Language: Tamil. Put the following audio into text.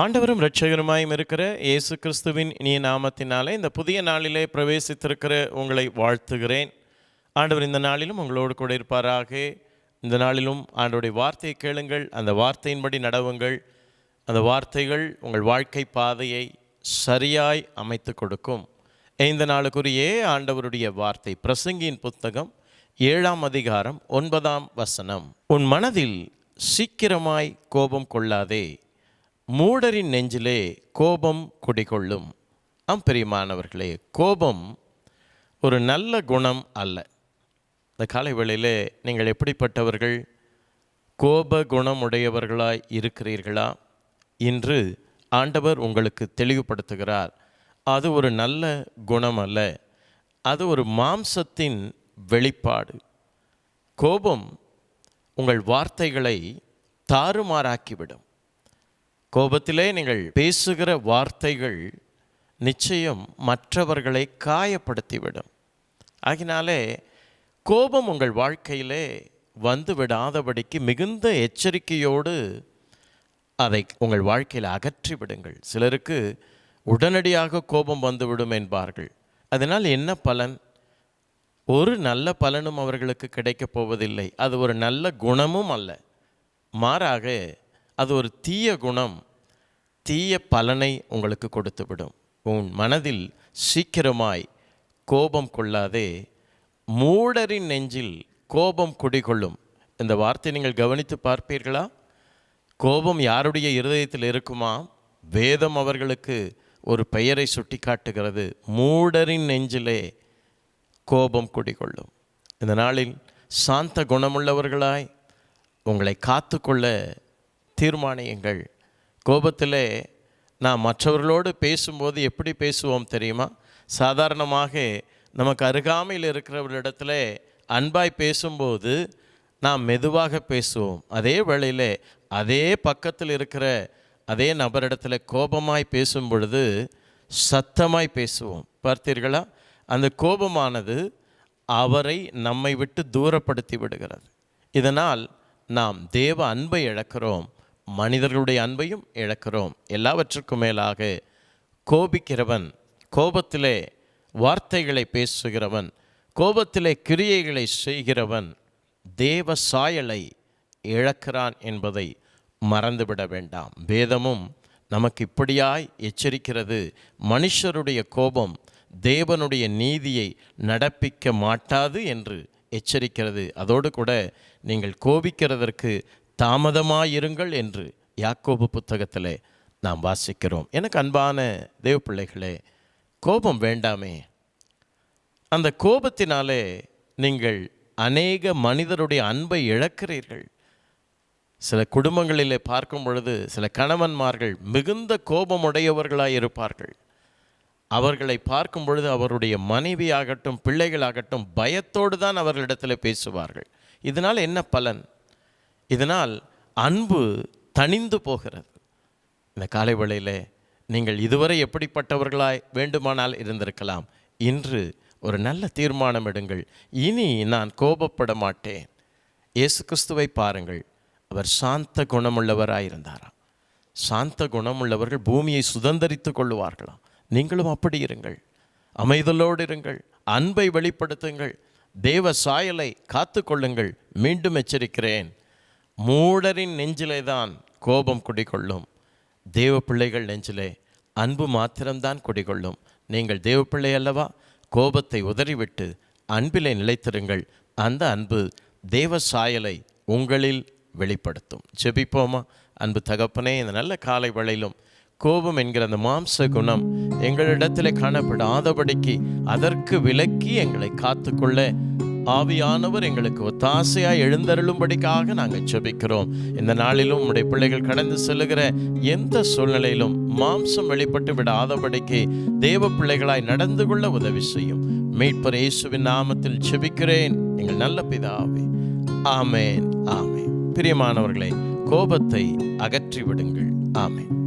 ஆண்டவரும் இரட்சகருமாயும் இருக்கிற இயேசு கிறிஸ்துவின் இனிய நாமத்தினாலே இந்த புதிய நாளிலே பிரவேசித்திருக்கிற உங்களை வாழ்த்துகிறேன். ஆண்டவர் இந்த நாளிலும் உங்களோடு கூட இருப்பாராக. இந்த நாளிலும் ஆண்டவருடைய வார்த்தையை கேளுங்கள் அந்த வார்த்தையின்படி நடவுங்கள். அந்த வார்த்தைகள் உங்கள் வாழ்க்கை பாதையை சரியாய் அமைத்து கொடுக்கும். இந்த நாளுக்குரிய ஆண்டவருடைய வார்த்தை பிரசங்கியின் புத்தகம் ஏழாம் அதிகாரம் ஒன்பதாம் வசனம். உன் மனதில் சீக்கிரமாய் கோபம் கொள்ளாதே மூடரின் நெஞ்சிலே கோபம் குடிகொள்ளும். ஆம் பிரியமானவர்களே கோபம் ஒரு நல்ல குணம் அல்ல. இந்த காலை வேளையிலே நீங்கள் எப்படிப்பட்டவர்கள்? கோப குணமுடையவர்களாய் இருக்கிறீர்களா? இன்று ஆண்டவர் உங்களுக்கு தெளிவுபடுத்துகிறார். அது ஒரு நல்ல குணம் அல்ல. அது ஒரு மாம்சத்தின் வெளிப்பாடு. கோபம் உங்கள் வார்த்தைகளை தாறுமாறாக்கிவிடும். கோபத்திலே நீங்கள் பேசுகிற வார்த்தைகள் நிச்சயம் மற்றவர்களை காயப்படுத்திவிடும். ஆகினாலே கோபம் உங்கள் வாழ்க்கையிலே வந்து விடாதபடிக்கு மிகுந்த எச்சரிக்கையோடு அதை உங்கள் வாழ்க்கையில் அகற்றி விடுங்கள் சிலருக்கு உடனடியாக கோபம் வந்துவிடும் என்பார்கள். அதனால் என்ன பலன்? ஒரு நல்ல பலனும் அவர்களுக்கு கிடைக்கப் போவதில்லை. அது ஒரு நல்ல குணமும் அல்ல. மாறாக அது ஒரு தீய குணம் தீய பலனை உங்களுக்கு கொடுத்துவிடும். உன் மனதில் சீக்கிரமாய் கோபம் கொள்ளாதே. மூடரின் நெஞ்சில் கோபம் குடிகொள்ளும். இந்த வார்த்தை நீங்கள் கவனித்து பார்ப்பீர்களா? கோபம் யாருடைய இருதயத்தில் இருக்குமா? வேதம் அவர்களுக்கு ஒரு பெயரை சுட்டி காட்டுகிறது மூடரின் நெஞ்சிலே கோபம் குடிகொள்ளும். இந்த நாளில் சாந்த குணமுள்ளவர்களாய் உங்களை காத்துக்கொள்ள தீர்மானியுங்கள். கோபத்திலே நான் மற்றவர்களோடு பேசும்போது எப்படி பேசுவோம் தெரியுமா? சாதாரணமாக நமக்கு அருகாமையில் இருக்கிறவர்களிடத்துல அன்பாய் பேசும்போது நாம் மெதுவாக பேசுவோம். அதே வேளையில் அதே பக்கத்தில் இருக்கிற அதே நபரிடத்துல கோபமாய் பேசும் பொழுது சத்தமாய் பேசுவோம். பார்த்தீர்களா? அந்த கோபமானது அவரை நம்மை விட்டு தூரப்படுத்தி விடுகிறது. இதனால் நாம் தேவ அன்பை இழக்கிறோம். மனிதர்களுடைய அன்பையும் இழக்கிறோம். எல்லாவற்றுக்கும் மேலாக கோபிக்கிறவன் கோபத்திலே வார்த்தைகளை பேசுகிறவன் கோபத்திலே கிரியைகளை செய்கிறவன் தேவ சாயலை இழக்கிறான் என்பதை மறந்துவிட வேண்டாம். வேதமும் நமக்கு இப்படியாய் எச்சரிக்கிறது. மனுஷருடைய கோபம் தேவனுடைய நீதியை நடப்பிக்க மாட்டாது என்று எச்சரிக்கிறது. அதோடு கூட நீங்கள் கோபிக்கிறதற்கு தாமதமாயிருங்கள் என்று யாக்கோபு புத்தகத்தில் நாம் வாசிக்கிறோம். எனக்கு அன்பான தேவ பிள்ளைகளே கோபம் வேண்டாமே. அந்த கோபத்தினாலே நீங்கள் அநேக மனிதருடைய அன்பை இழக்கிறீர்கள். சில குடும்பங்களிலே பார்க்கும் பொழுது சில கணவன்மார்கள் மிகுந்த கோபமுடையவர்களாக இருப்பார்கள் அவர்களை பார்க்கும் பொழுது அவருடைய மனைவியாகட்டும் பிள்ளைகளாகட்டும் பயத்தோடு தான் அவர்களிடத்தில் பேசுவார்கள். இதனால் என்ன பலன்? இதனால் அன்பு தணிந்து போகிறது. இந்த காலை வேளையிலே நீங்கள் இதுவரை எப்படிப்பட்டவர்களாய் வேண்டுமானால் இருந்திருக்கலாம். இன்று ஒரு நல்ல தீர்மானம் எடுங்கள். இனி நான் கோபப்பட மாட்டேன். இயேசு கிறிஸ்துவை பாருங்கள். அவர் சாந்த குணமுள்ளவராயிருந்தாராம் சாந்த குணமுள்ளவர்கள் பூமியை சுதந்திரித்து கொள்ளுவார்களாம். நீங்களும் அப்படி இருங்கள். அமைதலோடு இருங்கள். அன்பை வெளிப்படுத்துங்கள். தேவ சாயலை காத்து கொள்ளுங்கள். மீண்டும் எச்சரிக்கிறேன். மூடரின் நெஞ்சிலே தான் கோபம் குடிகொள்ளும். தேவ பிள்ளைகள் நெஞ்சிலே அன்பு மாத்திரம்தான் குடிகொள்ளும். நீங்கள் தேவ பிள்ளை அல்லவா? கோபத்தை உதறிவிட்டு அன்பிலே நிலைத்திருங்கள். அந்த அன்பு தேவ சாயலை உங்களில் வெளிப்படுத்தும். ஜெபிப்போமா? அன்பு தகப்பனே இந்த நல்ல காலை வேளையிலும் கோபம் என்கிற அந்த மாம்ச குணம் எங்களிடத்தில் காணப்படாதபடிக்கு அதற்கு விலக்கி எங்களை காத்துக்கொள்ள ஆவியானவர் எங்களுக்கு ஒத்தாசையாய் எழுந்தருளும்படிக்காக நாங்கள் செபிக்கிறோம் இந்த நாளிலும் உம்முடைய பிள்ளைகள் கடந்து செல்லுகிற எந்த சூழ்நிலையிலும் மாம்சம் வெளிப்பட்டு விடாதபடிக்கு தேவ பிள்ளைகளாய் நடந்து கொள்ள உதவி செய்யும். மீட்பர் இயேசுவின் நாமத்தில் செபிக்கிறேன் எங்கள் நல்ல பிதாவே. ஆமேன் ஆமேன். பிரியமானவர்களே கோபத்தை அகற்றி விடுங்கள் ஆமேன்.